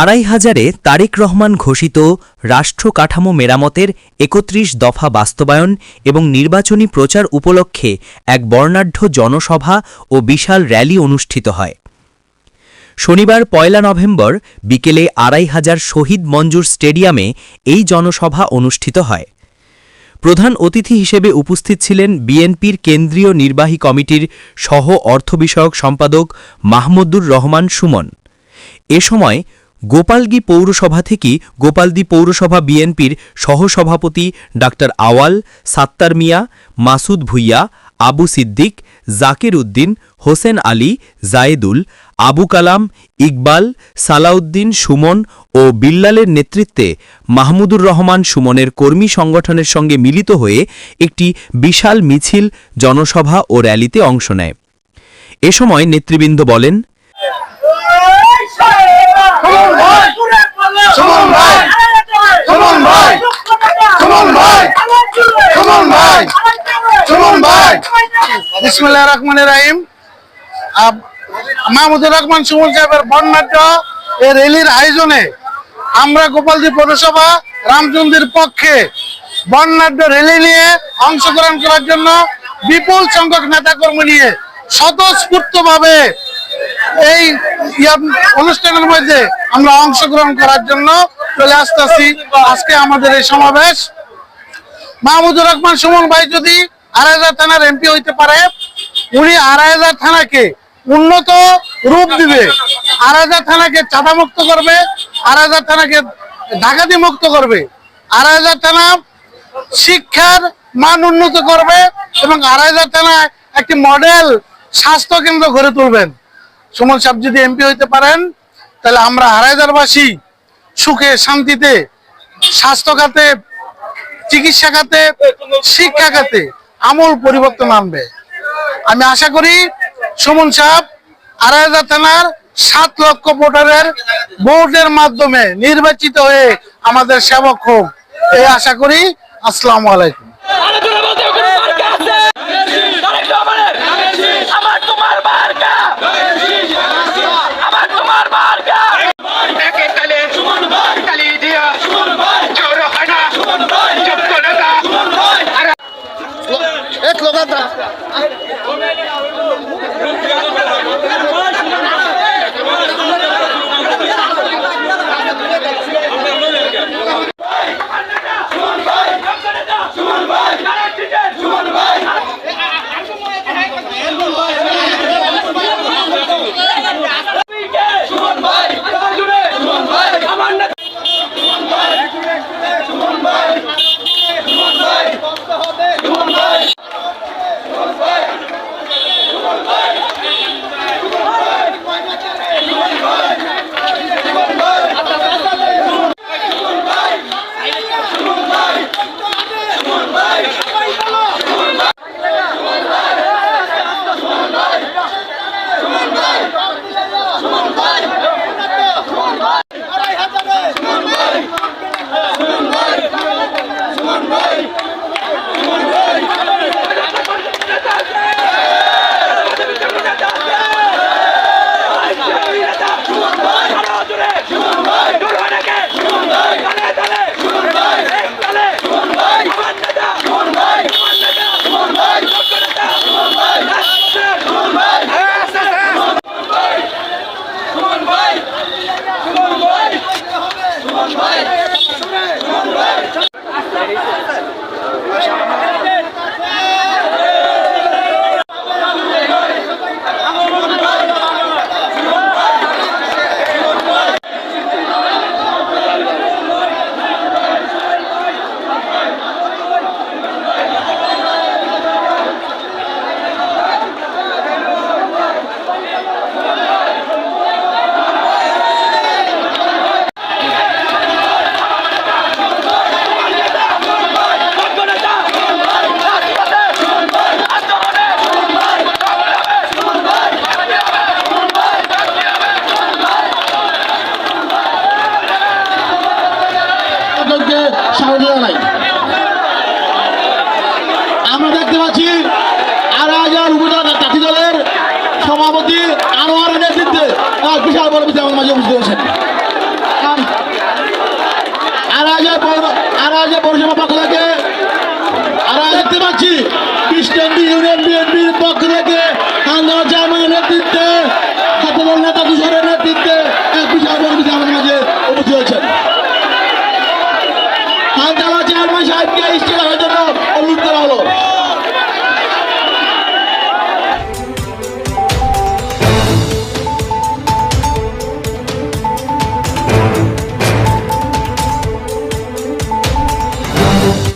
আড়াই হাজারে তারেক রহমান ঘোষিত রাষ্ট্র কাঠামো মেরামতের একত্রিশ দফা বাস্তবায়ন এবং নির্বাচনী প্রচার উপলক্ষে এক বর্ণাঢ্য জনসভা ও বিশাল র্যালি অনুষ্ঠিত হয়। শনিবার পয়লা নভেম্বর বিকেলে আড়াই হাজার শহীদ মঞ্জুর স্টেডিয়ামে এই জনসভা অনুষ্ঠিত হয়। প্রধান অতিথি হিসেবে উপস্থিত ছিলেন বিএনপির কেন্দ্রীয় নির্বাহী কমিটির সহ অর্থ বিষয়ক সম্পাদক মাহমুদুর রহমান সুমন। এ সময় গোপালগি পৌরসভা থেকে গোপালদি পৌরসভা বিএনপির সহসভাপতি ডাক্তার আওয়াল, সাত্তার মিয়া, মাসুদ ভুইয়া, আবু সিদ্দিক, জাকির উদ্দিন, হোসেন আলী, জায়েদুল, আবু কালাম, ইকবাল, সালাউদ্দিন সুমন ও বিল্লালের নেতৃত্বে মাহমুদুর রহমান সুমনের কর্মী সংগঠনের সঙ্গে মিলিত হয়ে একটি বিশাল মিছিল, জনসভা ও র্যালিতে অংশ নেয়। এ সময় নেতৃবৃন্দ বলেন সুমন ভাই! সুমন ভাই! সুমন ভাই! সুমন ভাই! সুমন ভাই! বিসমুল্লাহ রহমান রাহিম। মাহমুদুর রহমান, সুমন সাহেবের বর্ণাঢ্য এই র্যালির আয়োজনে আমরা গোপালদী পৌরসভা রামচন্দ্রের পক্ষে বর্ণাঢ্য র্যালি নিয়ে অংশগ্রহণ করার জন্য বিপুল সংখ্যক নেতাকর্মী নিয়ে স্বতঃস্ফূর্ত ভাবে এই অনুষ্ঠানের মধ্যে আমরা অংশগ্রহণ করার জন্য চলে আসতেছি। আজকে আমাদের এই সমাবেশ। মাহমুদুর রহমান সুমন ভাই যদি আড়াইহাজার থানার এমপি হইতে পারে, উনি আড়াইহাজার থানাকে উন্নত রূপ দিবে। আড়াইহাজার থানাকে চাঁদা মুক্ত করবে আড়াইহাজার থানাকে ডাকাতি মুক্ত করবে। আড়াইহাজার থানা শিক্ষার মান উন্নত করবে এবং আড়াইহাজার থানায় একটি মডেল স্বাস্থ্য কেন্দ্র গড়ে তুলবেন। সুমন সাহেব যদি এমপি হইতে পারেন, তাহলে আমরা আড়াইহাজারবাসী সুখে, শান্তিতে স্বাস্থ্য খাতে চিকিৎসা খাতে শিক্ষা খাতে আমূল পরিবর্তন আনবে। আমি আশা করি সুমন সাহেব আড়াইহাজার থানার সাত লক্ষ ভোটারের ভোটের মাধ্যমে নির্বাচিত হয়ে আমাদের সেবক হোক। এই আশা করি। আসসালামু আলাইকুম। আমার তোমার মার্কা আমার তোমার মার্কা একে তালে সুমন ভাই তালি দিয়া সুমন ভাই জোর হয় না সুমন ভাই যোগ্য নেতা সুমন ভাই এক লোকাল ভাই araca buzdolabı. Araca araca borcuma bakılacak. Araca tımaçı.